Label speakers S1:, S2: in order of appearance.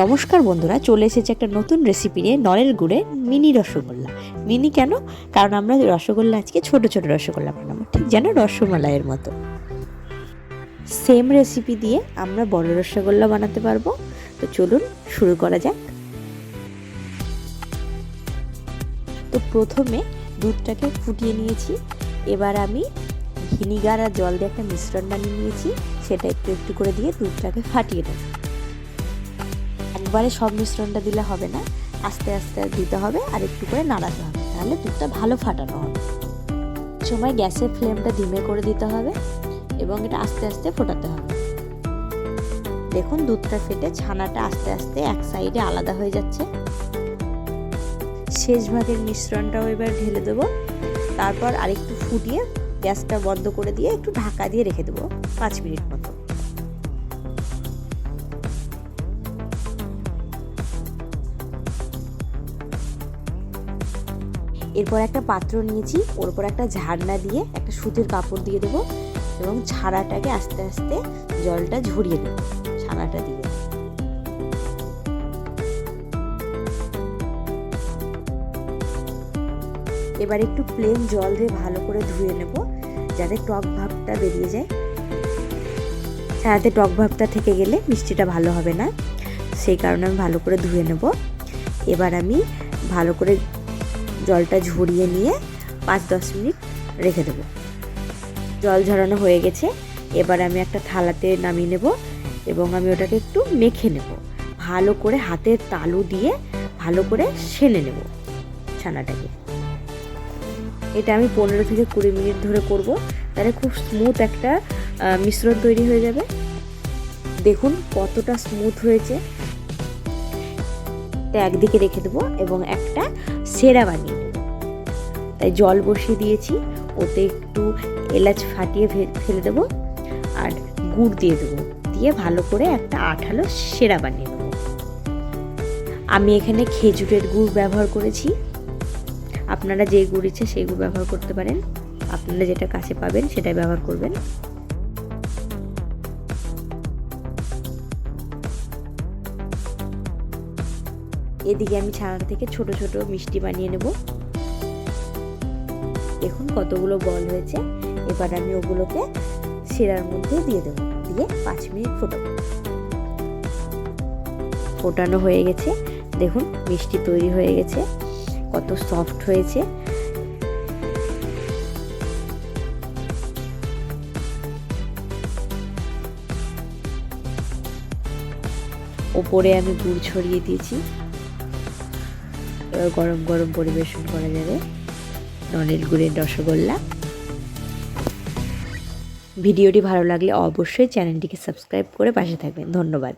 S1: নমস্কার বন্ধুরা, চলে এসেছে একটা নতুন রেসিপি নিয়ে নলের গুড়ে মিনি রসগোল্লা। মিনি কেন? কারণ আমরা রসগোল্লা আজকে ছোট ছোট রসগোল্লা বানাবো, ঠিক যেন রসমালাইয়ের মতো। সেম রেসিপি দিয়ে আমরা বড় রসগোল্লা বানাতে পারব। তো চলুন, শুরু করা যাক। তো প্রথমে দুধটাকে ফুটিয়ে নিয়েছি। এবার আমি ভিনিগার আর জল দিয়ে একটা মিশ্রণ বানিয়ে নিয়েছি। সেটা একটু একটু করে দিয়ে দুধটাকে ফাটিয়ে নেব। একবারে সব মিশ্রণটা দিলে হবে না। আস্তে আস্তে দিতে হবে আর একটু করে নাড়াতে হবে। তাহলে দুধটা ভালো ফাটানো হবে। সময় গ্যাসের ফ্লেমটা ধিমে করে দিতে হবে এবং এটা আস্তে আস্তে ফোটাতে হবে। দেখুন দুধটা ফেটে ছানাটা আস্তে আস্তে এক সাইডে আলাদা হয়ে যাচ্ছে। শেষ ভাগের মিশ্রণটাও এবার ঢেলে দেবো। তারপর আরেকটু ফুটিয়ে গ্যাসটা বন্ধ করে দিয়ে একটু ঢাকা দিয়ে রেখে দেবো পাঁচ মিনিট মতো। এরপর একটা পাত্র নিয়েছি, ওর উপর একটা ঝাড়না দিয়ে একটা সুতির কাপড় দিয়ে দেবো এবং ছাড়াটাকে আস্তে আস্তে জলটা ঝরিয়ে দেবো ছানাটা দিয়ে। এবার একটু প্লেন জল দিয়ে ভালো করে ধুয়ে নেব, যাতে টক ভাবটা বেরিয়ে যায়। ছানাতে টক ভাবটা থেকে গেলে মিষ্টিটা ভালো হবে না, সেই কারণে আমি ভালো করে ধুয়ে নেব। এবার আমি ভালো করে জলটা ঝরিয়ে নিয়ে পাঁচ দশ মিনিট রেখে দেবো। জল ঝরানো হয়ে গেছে। এবার আমি একটা থালাতে নামিয়ে নেব এবং আমি ওটাকে একটু মেখে নেব। ভালো করে হাতের তালু দিয়ে ভালো করে সেনে নেব ছানাটাকে। এটা আমি পনেরো থেকে কুড়ি মিনিট ধরে করব। তাহলে খুব স্মুথ একটা মিশ্রণ তৈরি হয়ে যাবে। দেখুন কতটা স্মুথ হয়েছে। একদিকে রেখে দেবো এবং একটা সেরা বানিয়ে নেব। তাই জল বসিয়ে দিয়েছি, ওতে একটু এলাচ ফাটিয়ে ফেলে দেবো আর গুড় দিয়ে দেবো। দিয়ে ভালো করে একটা আঠালো সেরা বানিয়ে দেবো আমি এখানে খেজুরের গুড় ব্যবহার করেছি। আপনারা যে গুড় ইচ্ছে সেই গুড় ব্যবহার করতে পারেন। আপনারা যেটা কাছে পাবেন সেটাই ব্যবহার করবেন। এদিকে আমি ছানাটা থেকে ছোট ছোট মিষ্টি বানিয়ে নেব। দেখুন কতগুলো বল হয়েছে। এবার আমি ওগুলোকে সেরার মধ্যে দিয়ে দেবো। দিয়ে পাঁচ মিনিট ফোটাবো। ফোটানো হয়ে গেছে। দেখুন মিষ্টি তৈরি হয়ে গেছে। কত সফট হয়েছে। ওপরে আমি গুড় ছড়িয়ে দিয়েছি। গরম গরম পরিবেশন করা যাবে। নলের গুড়ের রসগোল্লা। ভিডিওটি ভালো লাগলে অবশ্যই চ্যানেলটিকে সাবস্ক্রাইব করে পাশে থাকবেন। ধন্যবাদ।